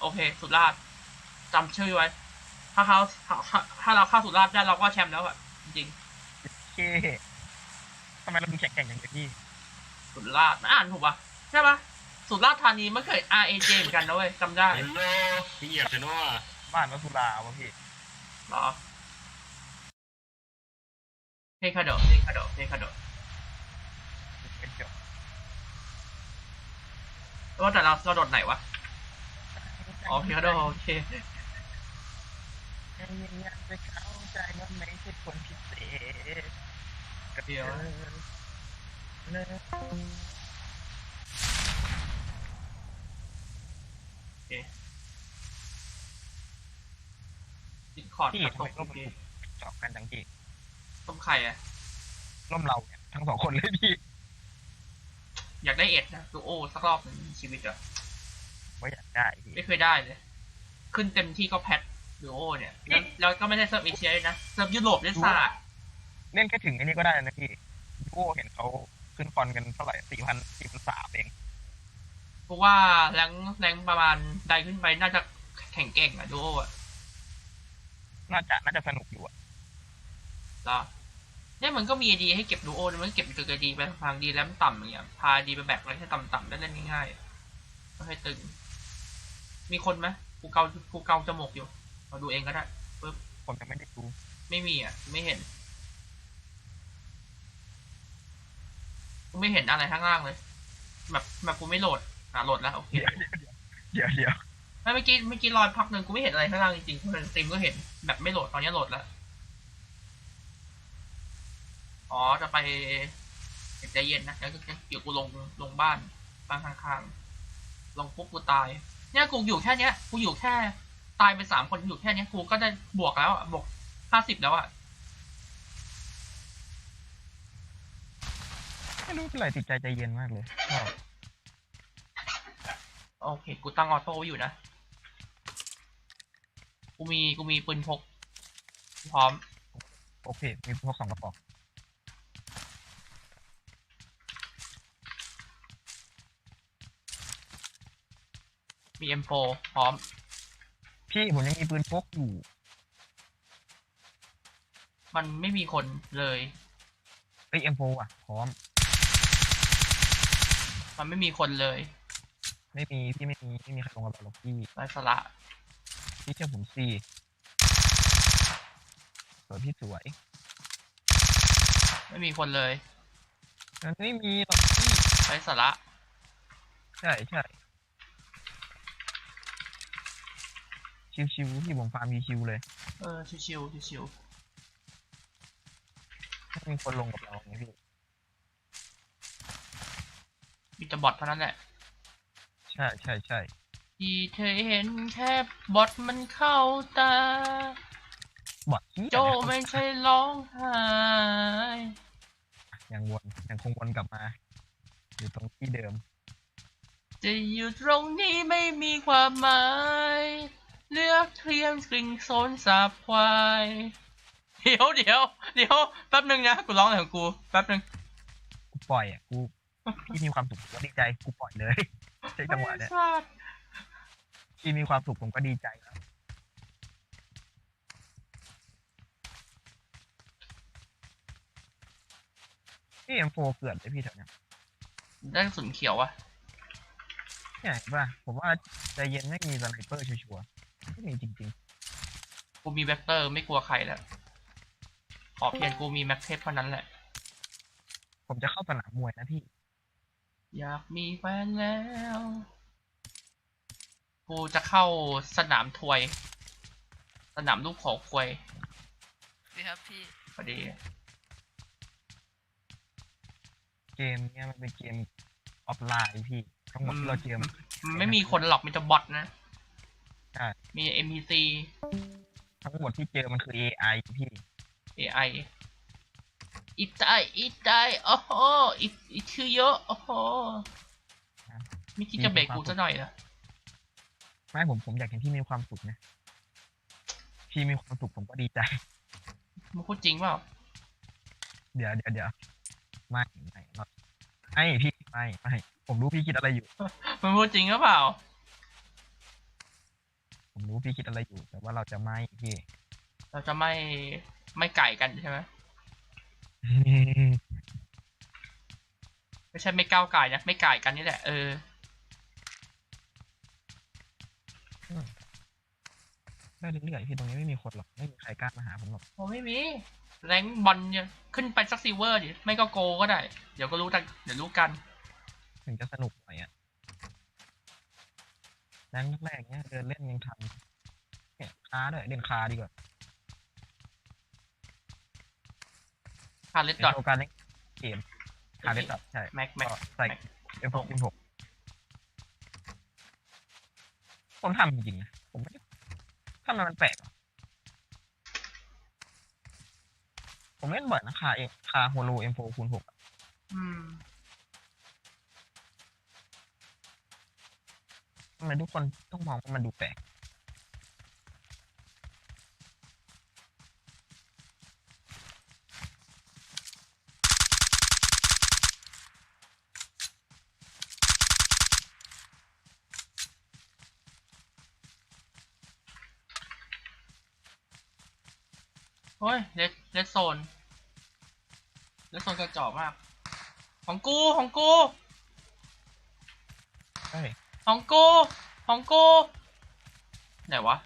โอเค สุราษฎร์จำชื่อไว้ ถ้าเขาถ้าถ้าถ้าเราเข้าสุราษฎร์ได้เราก็แชมป์แล้วอะจริงเก้ทำไมเราดูแข็งแกร่งอย่างนี้พี่ๆสุราษฎร์อ่านถูกปะใช่ปะสุราษฎร์ธานีมันเคย R A J เหมือนกันนะเว้ยจำได้เห็นโลพี่เหยียบเห็นว่าบ้านวัดสุราวะพี่เหรอเฮคาโดเฮคาโดเฮคาโดเป็นเกี่ยวว่าแต่เราเราโดดไหนวะ อ๋อเฮคาโดโอเคใจเย็นๆไปเข้าใจว่าไม่ใช่คนพิเศษกับเดี๋ยวเนอะดิสคอร์ดพี่กระทำทไมบร่โอมเคมันจอบกันจังพี่ต้มไข่อะร่มเราเนี่ยทั้งสองคนเลยพี่ อยากได้เอ็ดนะดูโอสักรอบหนึ่งในชีวิตอะ ว่าอยากได้พี่ไม่เคยได้เลย ขึ้นเต็มที่ก็แพทดูโอเนี่ย แล้วแล้วก็ไม่ได้เซิร์ฟเอเชียด้วยนะเซิร์ฟยุโรปด้วยซ้เล่นแค่ถึงไอ้นี่ก็ได้นะพี่โอ้เห็นเขาขึ้นคอนกันเท่าไหร่สี่พันสี่พันสามเองเพราะว่าแรงแรงประมาณใดขึ้นไปน่าจะแข่งเก่งอะดูโออะน่าจะน่าจะสนุกอยู่อะแล้วเนี่ยมันก็มีดีให้เก็บดูโอมันก็เก็บตัวดีไปทางดีแล้วมันต่ำอย่างเงี้ยพาดีไปแบกอะไรให้ต่ำๆได้เล่นง่ายๆไม่ให้ตึง มีคนไหมกูเกากูเกาจมูกอยู่มาดูเองก็ได้ปึ๊บผมยังไม่ได้ดูไม่มีอะไม่เห็นกูไม่เห็นอะไรข้างล่างเลยแบบแบบกูไม่โหลดอะโหลดแล้วโอเคเดี๋ยวเดี๋ยวไม่เมื่อกี้เมื่อกี้รอยพักหนึ่งกูไม่เห็นอะไรข้างล่างจริงๆเพราะในสตรีมก็เห็นแบบไม่โหลดตอนนี้โหลดแล้วอ๋อจะไปใจเย็นนะแล้วก็เดี๋ยวกูลงลงบ้านบ้านข้างๆลงปุ๊บกูตาย เนี่ยกูอยู่แค่เนี้ยกูอยู่แค่ ตายไปสามคนอยู่แค่เนี้ยกูก็ได้บวกแล้วอะบวกห้าสิบแล้วอะไม่รู้เป็นไรติดใจใจเย็นมากเลยชอบโอเค กูตั้งออโต้ไว้อยู่นะ กูมีกูมีปืนพกพร้อม โอเค มีพวกสองกระป๋อง มี M4 พร้อม พี่ผมยังมีปืนพกอยู่ มันไม่มีคนเลย เอ้ยเอ็มโฟอะ พร้อม มันไม่มีคนเลยไม่มี พี่ไม่มี ไม่มีใครลงกับเราหรอกพี่ไร้สาระพี่เชื่อผมสิสวยพี่สวยไม่มีคนเลย มันไม่มีหรอกพี่ไร้สาระ ใช่ใช่ ชิวๆพี่ผมฟาร์มชิวๆเลย เออชิวๆชิวไม่มีคนลงกับเราไงพี่ๆมีแต่บอทเท่านั้นแหละ ใช่ใช่ใช่ที่เธอเห็นแค่บอทมันเข้าตา บอดที่โจไม่ใช่ร้องไห้ยังวนยังคงวนกลับมา อยู่ตรงที่เดิม จะอยู่ตรงนี้ไม่มีความหมาย เลือกเทียมกริ่งโซนสาบควายเดี๋ยวเดี๋ยวเดี๋ยวแป๊บหนึ่งนะกูร้องอะไรของกูแป๊บหนึ่งกูปล่อยอะกูพี่มีความสุขผมก็ดีใจกูปล่อยเลยใช่จังหวะเนี้ยไอ้สัสพี่มีความสุขผมก็ดีใจแล้วพี่เอ็มโฟเกิดเลยพี่แถวเนี้ยได้กระสุนเขียวอะเนี่ยเห็นป่ะผมว่าใจเย็นไม่มีสไนเปอร์ชัวร์ๆ ไม่มีจริงกูมีแบ็คเตอร์ไม่กลัวใครแล้ว ขอเพียงกูมีแม็กเทปเท่านั้นแหละ ๆ ผมจะเข้าสนามมวยนะพี่ อยากมีแฟนแล้ว กูจะเข้าสนามถวย สนามลูกขอควยดีครับพี่พอดี เกมเนี้ยมันเป็นเกมออฟไลน์พี่ ทั้งหมดที่เราเจอมันมันไม่มีคนหรอกมีแต่บอทนะ ใช่ มี NPC ทั้งหมดที่เจอมันคือ AI พี่ AI อีตายอีตายโอ้โหอีอีชื่อเยอะโอ้โหไม่คิดจะเบรกกูซะหน่อยนะไม่ผมผมอยากเห็นพี่มีความสุขนะ พี่มีความสุขผมก็ดีใจมึงพูดจริงเปล่า เดี๋ยวเดี๋ยวเดี๋ยวไม่ไม่ไม่ไม่พี่ไม่ไม่ผมรู้พี่คิดอะไรอยู่ มึงพูดจริงหรือเปล่า รู้พี่คิดอะไรอยู่ แต่ว่าเราจะไม่พี่เราจะไม่ไม่ไก่กันใช่ไหมไม่ใช่ไม่ก้าวไก่นะไม่ไก่กันนี่แหละเออได้เรื่อยๆพี่ตรงนี้ไม่มีคนหรอกไม่มีใครกล้ามาหาผมหรอกโอ้ไม่มีแรงบอลเนี่ยขึ้นไปสักซิลเวอร์ดิไม่ก็โกก็ได้ เดี๋ยวก็รู้กันเดี๋ยวรู้กัน ถึงจะสนุกหน่อยอะ แรงแรกๆเนี้ยเดินเล่นยังทันเนี่ยคาด้วยเล่นคาดีกว่าคาร์เลตเป็นดอทโชว์การเล่นเกมคาเล่นตัดใช่แม็กแม็กก็ใส่แม็กเอ็มหกเอ็มหกผมทำจริงๆนะผมไม่ได้ทำไมมันแปลกอะผมเล่นบ่อยนะคาเอคาโฮโลเอ็มโฟคูณหกอืมำไมทุกคนต้องมองว่ามันดูแปลกโอ้ยเลดเลดโซนเลดโซนกระจอกมาก ของกู ของกู ของกูของกูไหนวะ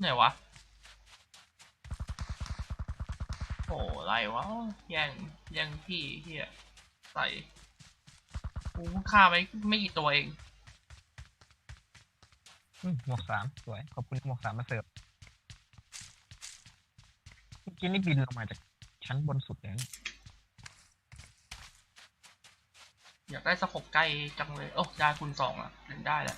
ไหนวะ โอ้อะไรวะแย่งแย่งพี่เฮียใส่กูฆ่าไปไม่กี่ตัวเองอืมหมวกสามสวย ขอบคุณหมวกสามมาเสิร์ฟเมื่อกี้นี่บินลงมาจากชั้นบนสุดเลยนะ อยากได้สกบใกล้จังเลย โอ้ได้คุณสองอะเล่นได้แหละ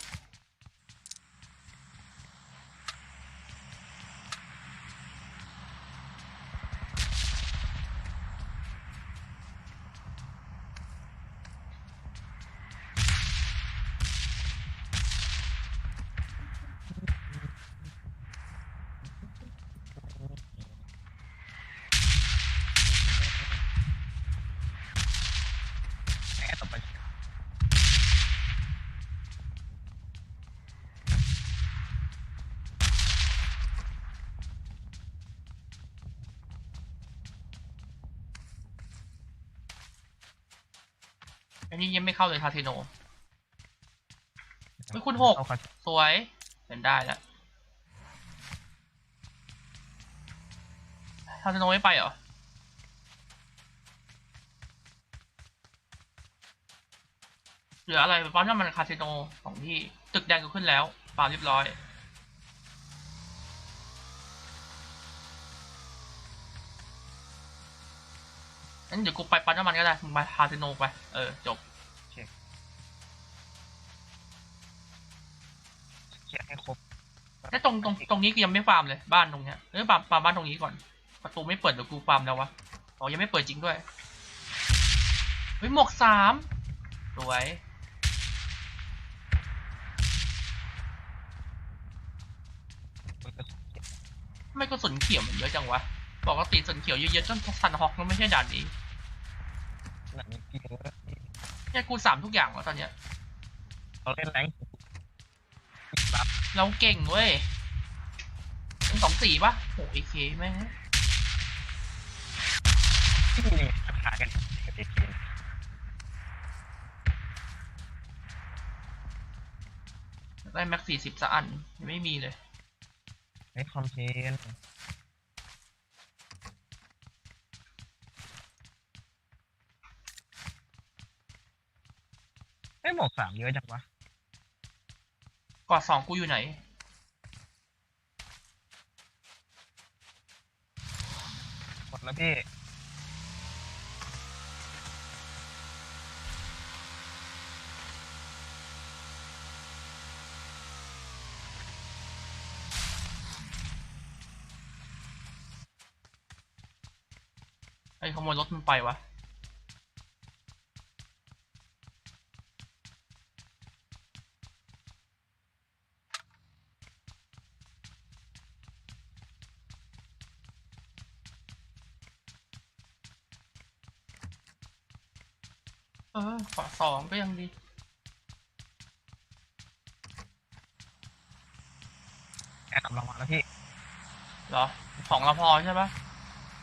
นนี้ยังไม่เข้าเลยทาเทโนเฮ้ยคุณหกเอาคาสวยเล่นได้แล้วทาเทโนไม่ไปเหรอเหลืออะไรปั๊มน้ำมันคาสิโนของที่ตึกแดงก็ขึ้นแล้วปาล์มเรียบร้อยงั้นเดี๋ยวกูไปปั๊มน้ำมันก็ได้มึงไปคาสิโนไป เออ จบ เขียนให้ครบแค่ตรงตรงตรงนี้กูยังไม่ฟาร์มเลยบ้านตรงเนี้ยเออฟาร์มฟาร์มบ้านตรงนี้ก่อน ประตูไม่เปิดเดี๋ยวกูฟาร์มแล้ววะอ๋อยังไม่เปิดจริงด้วยเฮ้ยหมวกสามสวยมันก็เขียนทำไม่กระสุนเขียวมันเยอะจังวะปกติกระสุนเขียวเยอะๆจนซันฮอกมันไม่ใช่ด่านนี้หนังเกียร์เนี่ยกูสามทุกอย่างแล้วตอนเนี้ยเราเล่นแรงรับ เราเก่งเว้ยเป็นสองสี่ปะโอ้เอเคแม่งที่มีราคากันกับเอเคได้แม็กสี่สิบสักอันยังไม่มีเลยในคอมเทนไอ้หมวกสามเยอะจังวะ กอดสองกูอยู่ไหน หมดแล้วพี่ ไอ้ขโมยรถมันไปวะ เออขอสองก็ยังดีแอบลงมาแล้วพี่เหรอ ของเราพอใช่ปะ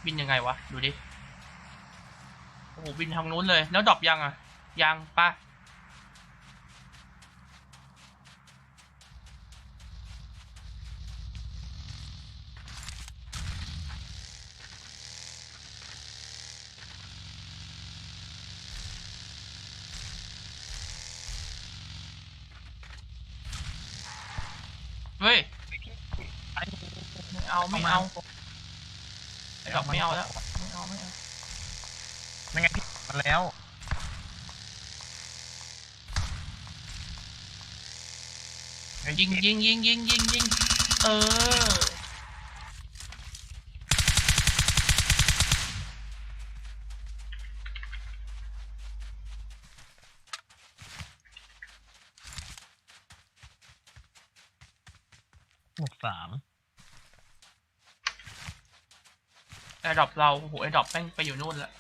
บินยังไงวะ ดูดิ โอ้โหบินทางนู้นเลย แล้วดรอปยังอะ ยังปะ ไม่เอาไม่เอาไอ้ดอกไม่เอาแล้วไม่เอาไม่เอาไม่ไงพี่มาแล้วเฮ้ยิงยิงยิงยิงยิงยิงเออ หกสาม ไอ้ดอกเราโอ้โหไอ้ดอกแม่งไปอยู่นู่นแล้ว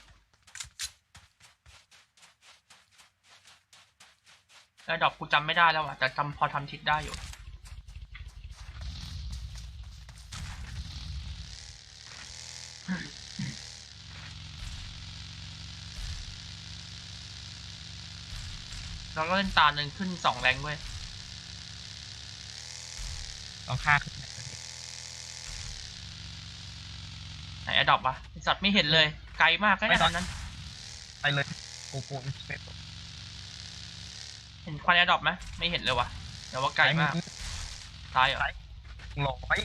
ไอ้ดอกกูจำไม่ได้แล้วอะแต่จำพอทำทิศได้อยู่เราก็เล่นตาหนึ่งขึ้นสองแรงเว้ยต้องฆ่าขึ้น ไหนไอ้ดอกปะไอ้สัตว์ไม่เห็นเลย ไกลมากนะเนี่ยตอน นั้น ไปเลยโกโก้อินสเปกเห็นควันไอ้ดอกไหมไม่เห็นเลยวะแต่ว่าไกลมากตายเหรอหลอกไว้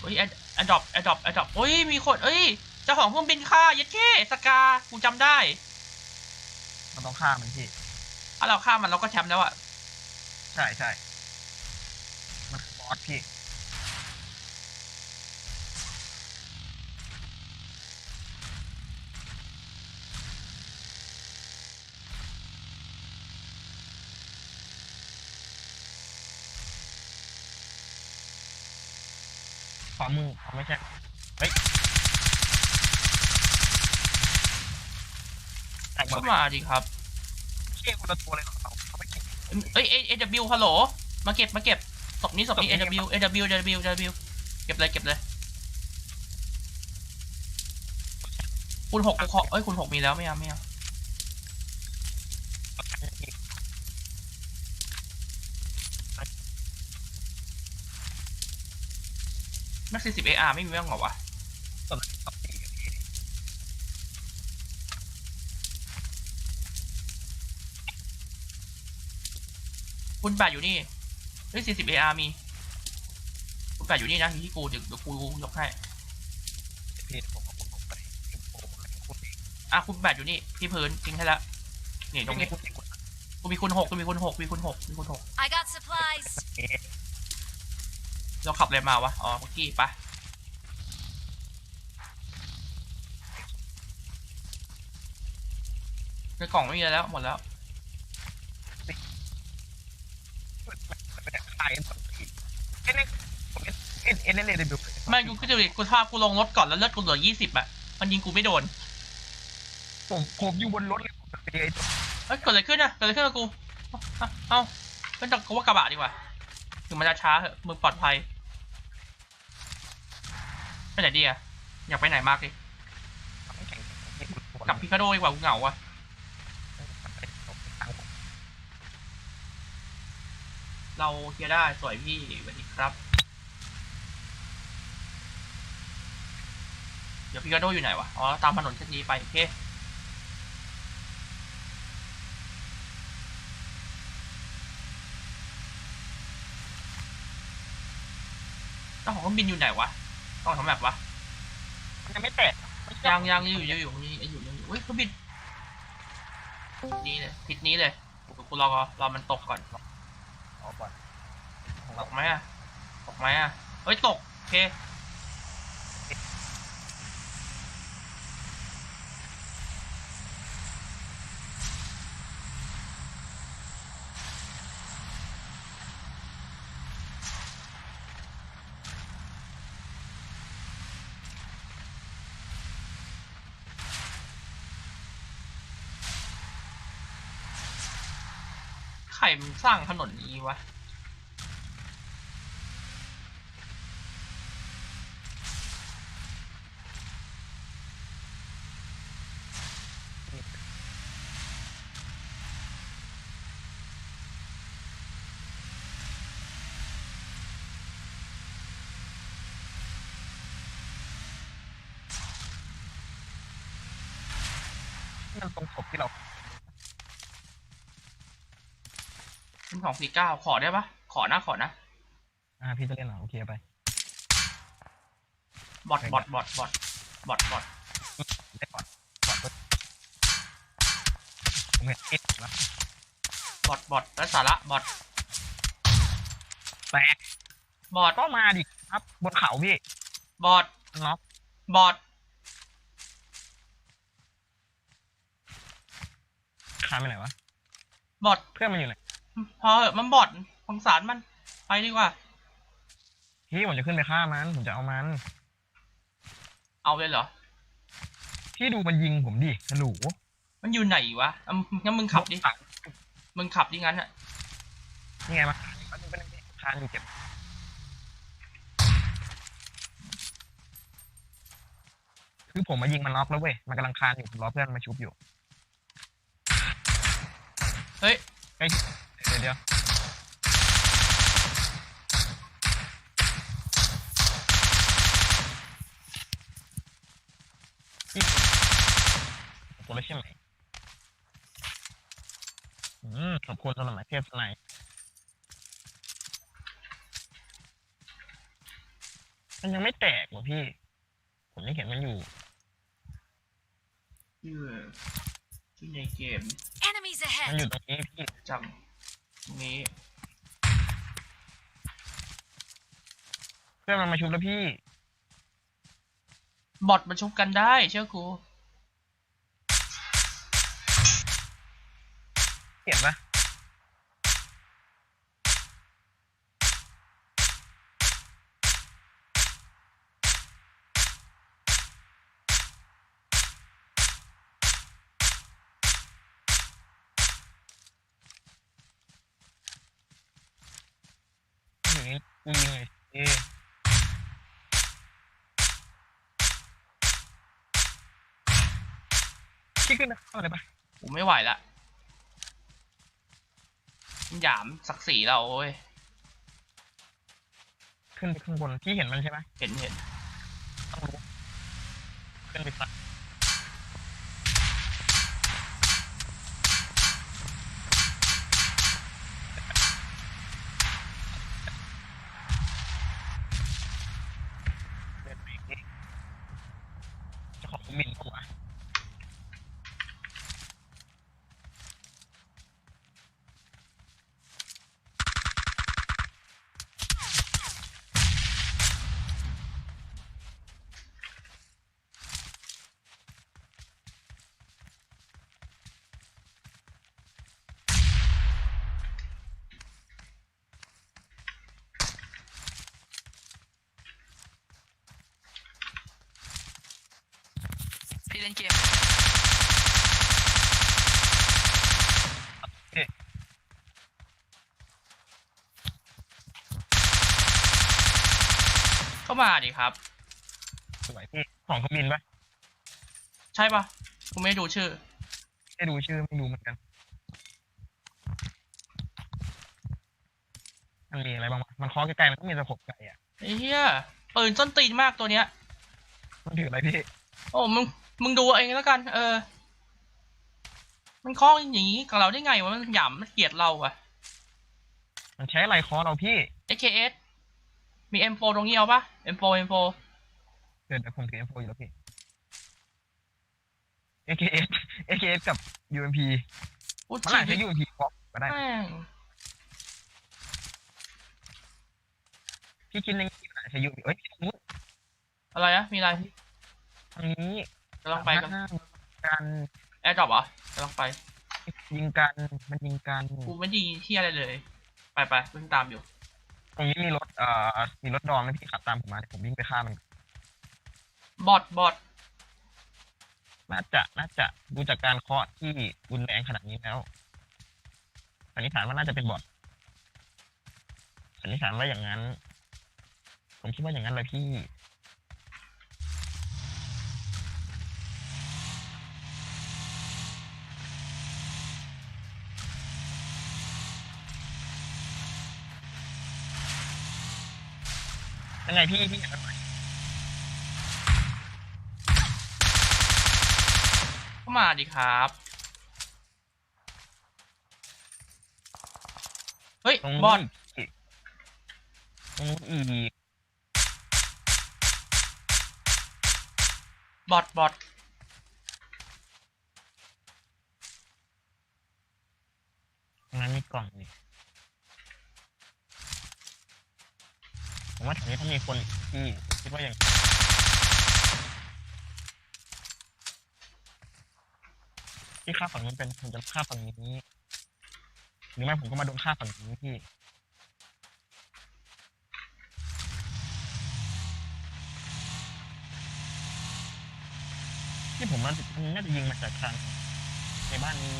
เฮ้ยแอดดอปแอดดอปแอดดอปเฮ้ยมีคนเอ้ยเจ้าของเครื่องบินค่ายัดเข้สกากูจำได้มันต้องฆ่ามันพี่ ถ้าเราฆ่ามันเราก็แชมป์แล้วอะใช่ใช่มันคือบอสพี่ ไม่ใช่เฮ้ยแตกหมก็ดเลยมาดิครับเชี่ยคนละตัวเลยเหรอเขาเขาไม่เก่งเอ้ยเอเอวฮัลโหลมาเก็บมาเก็บศพนี้ศพนี้ศเอพนี้วเอวเอวเอวเก็บเลยเก็บเลยคุณหกกูขอเอ้ยคุณหกมีแล้วไม่เอาไม่เอา แม็กซี่สิบเออาร์ไม่มีแม่งเหรอวะตัวละสองสี่กับพี่คุณแปดอยู่นี่เฮ้ยสี่สิบเออาร์มี คุณแปดอยู่นี่นะอยู่ที่กูเดี๋ยวเดี๋ยวกูยกให้พี่ผมเอาผมไปเอ็มโฟแล้วก็คุณเองอะคุณแปดอยู่นี่ที่พื้นทิ้งให้แล้วนี่ตรงนี้ คุณเองคุณกูมีคุณหกกูมีคุณหกมีคุณหกมีคุณหก I got supplies. เอง เราขับอะไรมาวะ อ๋อเมื่อกี้ปะในกล่องไม่มีอะแล้ว หมดแล้วไปแต่ขายเอ็มสองสี่เอ็นเอ็นเอ็นเอ็นเอ็นเอ็นเอ็นดูไม่กูก็จะดิกูท่ากูลงรถก่อนแล้วเลือดกูเหลือยี่สิบอะมันยิงกูไม่โดน ผมผมอยู่บนรถเลยผมไปไอ้ตัวเฮ้ยเกิดอะไรขึ้นอะเกิดอะไรขึ้นกับกู เอ้าเอ้าเป็นจากกูว่ากระบะดีกว่าถึงมันจะช้าเหอะมึงปลอดภัย ไปไหนดีอะอยากไปไหนมากดิไม่แข็งที่คุณตัวกลับพิคาโดดีกว่ากูเหงาอะทางผมเราเคลียร์ได้สวยพี่สวัสดีครับ เดี๋ยวพิคาโดอยู่ไหนวะ อ๋อ ตามถนนเส้นนี้ไป โอเคเจ้าของเครื่องบินอยู่ไหนวะ ต้องทำแบบวะมันยังไม่แตกยังยังอยู่อยู่อยู่อยู่อยู่อยู่อยู่เฮ้ยเครื่องบินนี่เลยทิศนี้เลยเดี๋ยวกูรอรอมันตกก่อนอ๋อก่อนของตเรากไหมอะตกไหมอะเฮ้ยตกโอเค สร้างถนนนี้วะนั่นตรงศพที่เรา สองสี่เก้าขอได้ปะขอนะขอนะ อ่าพี่จะเล่นเหรอโอเคเอาไปบอทบอทบอทบอทบอทบอทได้ก่อนก่อนก็ผมเห็นเอ็ดแล้วบอทบอทและสาระบอทแตกบอทก็มาดิครับบนเขาพี่บอทน็อกบอทคานไปไหนวะบอทเพื่อนมันอยู่ไหน พอเหอะมันบอทสงสารมัน ไปดีกว่า พี่ผมจะขึ้นไปฆ่ามัน ผมจะเอามัน เอาเลยเหรอ พี่ดูมันยิงผมดิฮัลโหลมันอยู่ไหนวะอะงั้นมึงขับดิขับมึงขับดิงั้นอะนี่ไงมาคานอยู่แป๊บนึงแป๊บนึงคานอยู่เก็บคือผมมายิงมันน็อกแล้วเว้ย มันกำลังคานอยู่ผมรอเพื่อนมาชุบอยู่เฮ้ยใกล้ เดี๋ยวเดี๋ยวพี่ขอบคุณแล้วใช่ไหมอืมขอบคุณสำหรับหมายเทพสไนด์มันยังไม่แตกเหรอพี่ ผมยังเห็นมันอยู่ชื่อชื่อในเกม Enemies มัน ahead! อยู่ตรงนี้พี่จังตรง นี้เพื่อนมันมาชุบแล้วพี่ บอทมันชุบกันได้ เชื่อกูเห็นปะ เลยเอ๊พี่ขึ้นนะเข้าเลยปะกูไม่ไหวละมันหยามศักดิ์ศรีเราเว้ย ขึ้นไปข้างบนพี่เห็นมันใช่ไหมเห็นเห็นต้องรู้ขึ้นไปสักเดินไปอีกนิดเจะของมินกูอะ พี่ เล่นเกมเข้ามาดิครับ สวยพี่ของเขามินปะใช่ปะกูไม่ได้ดูชื่อ ไม่ดูชื่อไม่รู้เหมือนกัน มันมีอะไรบ้างวะมันเคาะใกล้ๆมันต้องมีตะขบไก่อะไอ้เหี้ยปืนส้นตีนมากตัวเนี้ย มันถืออะไรพี่ โอ้มึง มึงดูเองแล้วกัน เออ มันคล้องอย่างนี้กับเราได้ไงวะ มันหยามมันเกลียดเราอะมันใช้อะไรเคาะเราพี่ AKS มี M4 ตรงนี้เอาปะ M4 M4 เดี๋ยวเดี๋ยวผมถือ M4 อยู่แล้วพี่ AKS AKS กับ UMP พูดมันจริอาจงใช้ UMP เคาะก็ได้ แม่งพี่คิดในนี้มันอาจใช้ UMP เอ้ยตรงนู้นอะไรอะมีอะไร ทางนี้ กำลังไปกันหน้ากันแอร์ดรอปเหรอกำลังไปยิงกันมันยิงกันกูไม่ไดีที่อะไรเลย ไปไปเพิ่งตามอยู่ ตรงนี้มีรถเอ่อมีรถดอมนะพี่ขับตามผมมาเดี๋ยวผมวิ่งไปฆ่ามันบอทบอทน่าจะน่าจะดูจากการเคาะที่รุนแรงขนาดนี้แล้วสันนิษฐานว่าน่าจะเป็นบอทสันนิษฐานว่าอย่างนั้น ผมคิดว่าอย่างนั้นเลยพี่ ยังไงพี่พี่เห็นไหมก็มาดิครับ เฮ้ย ตรงบอนู้ลนอีกตรงนู้นอีกบอดบอดตรงนั้นมีกล่องนี่ ผมว่าแถวนี้ต้องมีคนที่คิดว่าอย่างที่ฆ่าฝั่งนู้นเป็นผมจะฆ่าฝั่งนี้หรือไม่ผมก็มาโดนฆ่าฝั่งนี้พี่ที่ผมมันน่าจะยิงมาจากทางในบ้านนี้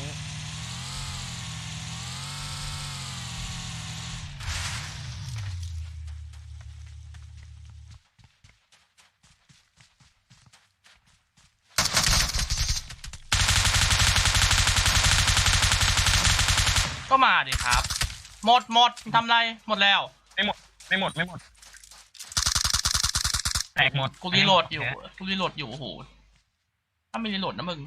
มาดิครับ หมดหมดทำไรหมดแล้ว ไม่หมด ไม่หมด ไม่หมด แตกหมดกูรีโหลดอยู่กูรีโหลดอยู่โอ้โหถ้าไม่รีโหลดนะมึง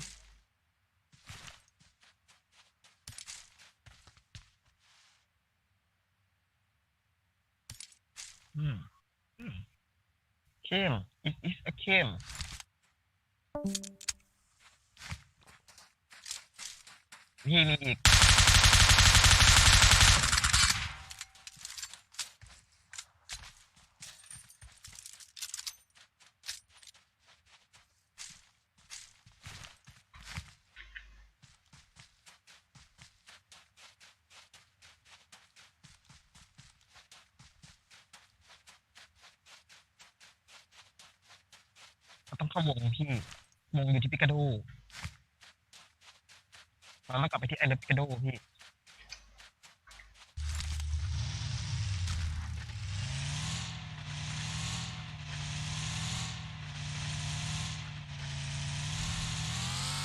อืมอืมเข้ม it is a เข้มพี่มีอีก เราต้องเข้าวงพี่วงอยู่ที่ปิกาโดเราต้องกลับไป ที่ไอเลปิกาโดพี่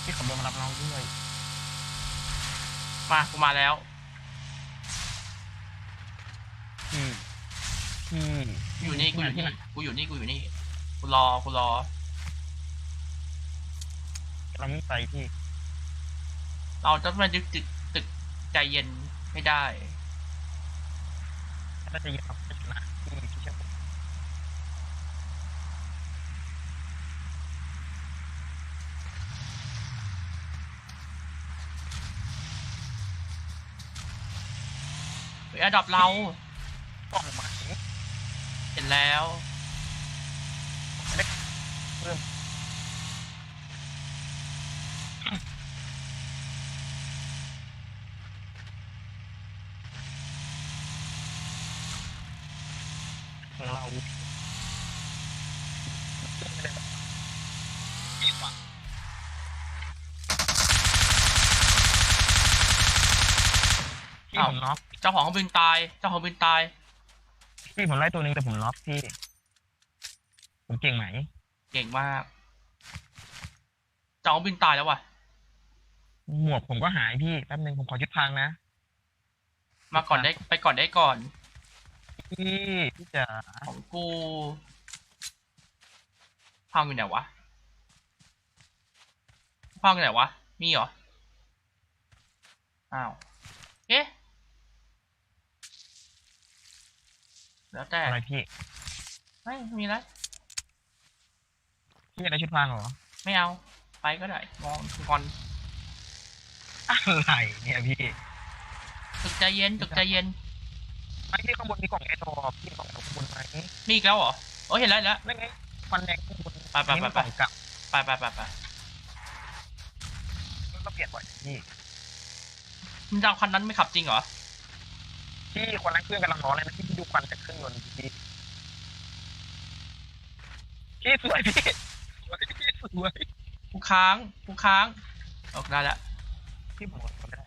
พี่ขับรถมารับน้องด้วย มากูมาแล้ว พี่พี่อยู่นี่กูอยู่ที่นี่ไหนกูอยู่นี่กูอยู่นี่กูรอกูรอเราไม่ไปพี่ เราจะมาดึกตึกตึกใจเย็นไม่ได้ถ้าจะยิงเราจะชนะพี่พี่เชื่อผมเฮ้ยอันดับเรากล่องไหมเห็นแล้ว เพิ่มของเรา พี่อ้าวผมน็อกเจ้าของเครื่องบินตาย เจ้าของเครื่องบินตาย พี่ผมไล่ตัวหนึงแต่ผมน็อกพี่ ผมเก่งไหม เก่งมาก เจ้าของเครื่องบินตายแล้วว่ะ หมวกผมก็หายพี่แป๊บนึงผมขอชุดพรางนะ มาก่อนได้ไปก่อนได้ก่อน พี่พี่จ๋าของกูพังอยู่ไหนวะพังอยู่ไหนวะ มีเหรอ อ้าว เอ๊ะ แล้วแต่อะไรพี่ไม่มีอะไรพี่อะไรชุดพรางเหรอ ไม่เอา ไปก็ได้มองก่อนอะไรเนี่ยพี่ตึกใจเย็นตึกใจเย็น ไม่ที่ข้างบนมีกล่องแอร์ดรอปพี่กล่องแอร์ดรอปข้างบนไหมมีอีกแล้วเหรอโอ้ยเห็นแล้วเห็นแล้วนั่นไงควันแดงข้างบนไปไปไปนี่มันกล่องเกับไปไปไปไปก็เปลี่ยนบ่อยพี่มึงจะเอาคันนั้นไม่ขับจริงเหรอพี่ควันนั้นเครื่องกำลังร้อนเลยนะพี่ดูควันจากเครื่องยนต์พี่พี่สวยพี่สวยพี่สวยกูค้างกูค้างออกได้แล้วพี่ผมบอกได้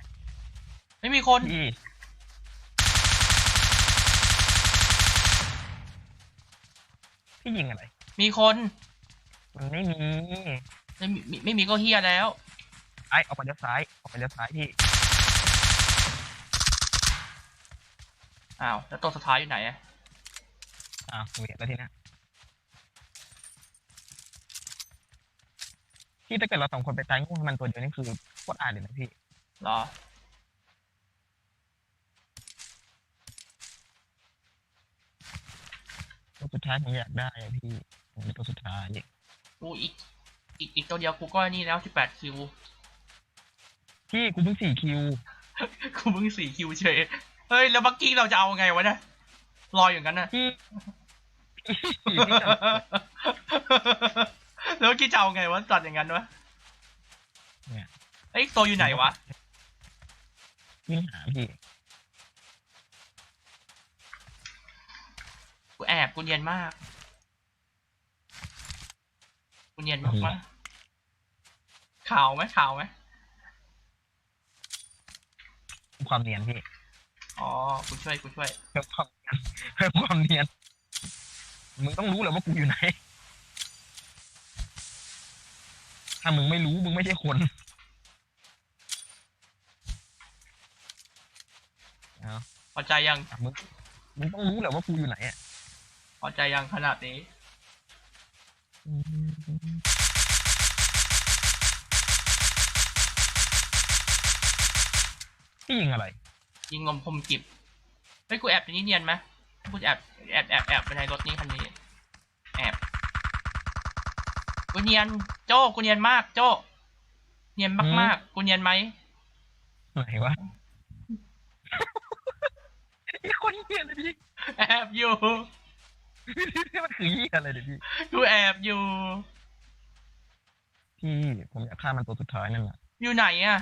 ไม่มีคนพี่ พี่ยิงอะไร มีคนมันไม่มีไม่มีไม่มีก็เฮียแล้วไอ้ออกไปเลี้ยวซ้ายออกไปเลี้ยวซ้ายพี่อ้าวแล้วตัวสุดท้ายอยู่ไหนอะอ้าวเวียนแล้วทีเนี้ยที่ถ้าเกิดเราสองคนไปตายงูให้มันตัวเดียวนี่คือโคตรอายเลยนะพี่ เหรอ ตัว สุดท้ายผมอยากได้อะพี่ผมเป็นตัวสุดท้ายกูอีกอีกอีกตัวเดียวกูก็นี่แล้วสิบแปดคิว พี่กูเพิ่งสี่คิวกูเพิ่งสี่คิวเฉย เฮ้ย แล้วบักกี้เราจะเอาไงวะเนี่ยรออย่างนั้นน่ะพี่พี่พี่จำแล้วบักกี้จะเอาไงวะจัดอย่างนั้นวะเนี่ยเอ้ยตัวอยู่ไหนวะ วิ่งหาพี่ แอบกูเนียนมากกูเนียนมากมากข่าวไหมข่าวไหมความเนียนพี่ อ๋อ กูช่วย กูช่วยเพิ่มความเนียนเพิ่มความเนียน มึงต้องรู้แหละว่ากูอยู่ไหน ถ้ามึงไม่รู้ มึงไม่ใช่คนเอาพอใจยังอะมึง มึงต้องรู้แหละว่ากูอยู่ไหนอะพ อใจยังขนาดนี้พี่ยิงอะไร ยิงงมพรมกิบเฮ้ยกูแอบในนี้เนียนไหมกูจะแอบแอบแอบแอบไปในรถนี้คันนี้ แอบกูเนียนโจ้กูเนียนมาก โจ้เนียนมากๆกูเนียนไหมไหนวะไอ้คนเหี้ยเลยพี่แอบอยู่ มันคือเหี้ยอะไรเดี๋ยวพี่ กูแอบอยู่ พี่ผมอยากฆ่ามันตัวสุดท้ายนั่นแหละอยู่ไหนอะ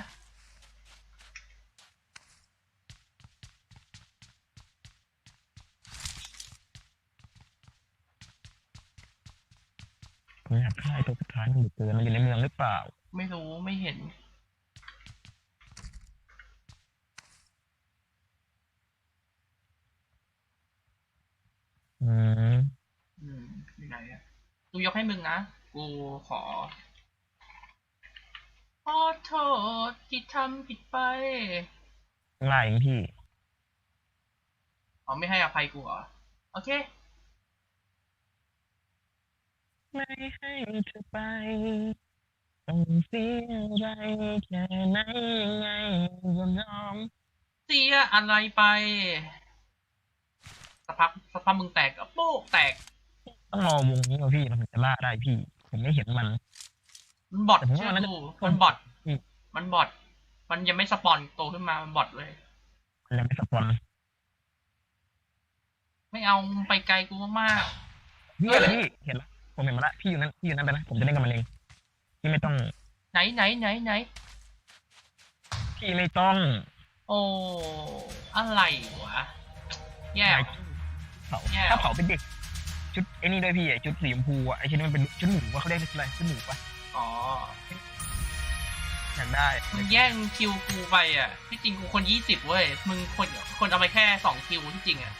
ผมอยากฆ่าไอ้ตัวสุดท้ายมันเหลือเกินมันอยู่ในเมืองหรือเปล่า ไม่รู้ไม่เห็น อืมอืมอยู่ไหนอะกูยกให้มึงนะ กูขอ ขอโทษที่ทำผิดไปไล่เองพี่ อ๋อไม่ให้อภัยกูเหรอ โอเค ไม่ให้เธอไปต้องเสียอะไรแค่ไหนยังไงก็ยอม เสียอะไรไป สักพักสักพักมึงแตกกับโป๊กแตก ต้องรอวงนี้ว่ะพี่เราถึงจะล่าได้พี่ ผมไม่เห็นมัน มันบอทแต่ผมเชื่ว่าอมันน่ากูจะมันบอทอืม มันบอทมันยังไม่สปอนโตขึ้นมามันบอทเลย มันยังไม่สปอนไม่เอามึงไปไกลกูมากพี่อะไรพี่เห็นแล้วผมเห็นมาละพี่อยู่นั่นพี่อยู่นั่นไปนะผมจะเล่นกับมันเองพี่ไม่ต้องๆไหนไหนไหนไหนพี่ไม่ต้องโอ้อะไรวะแย่ไหนว่ะเผาแย่ถ้าเผาเป็นเด็ก ชุดไอ้นี่ด้วยพี่ไอ้ชุดสีชมพูอะไอ้ชุดนี้มันเป็นชุดหมูวะเขาเรียกชุดอะไรชุดหมูปะอ๋ออยากได้ มึงแย่งคิวกูไปอะที่จริงกูคนยี่สิบเว้ยมึงคนคนเอาไปแค่สองคิวที่จริงอะ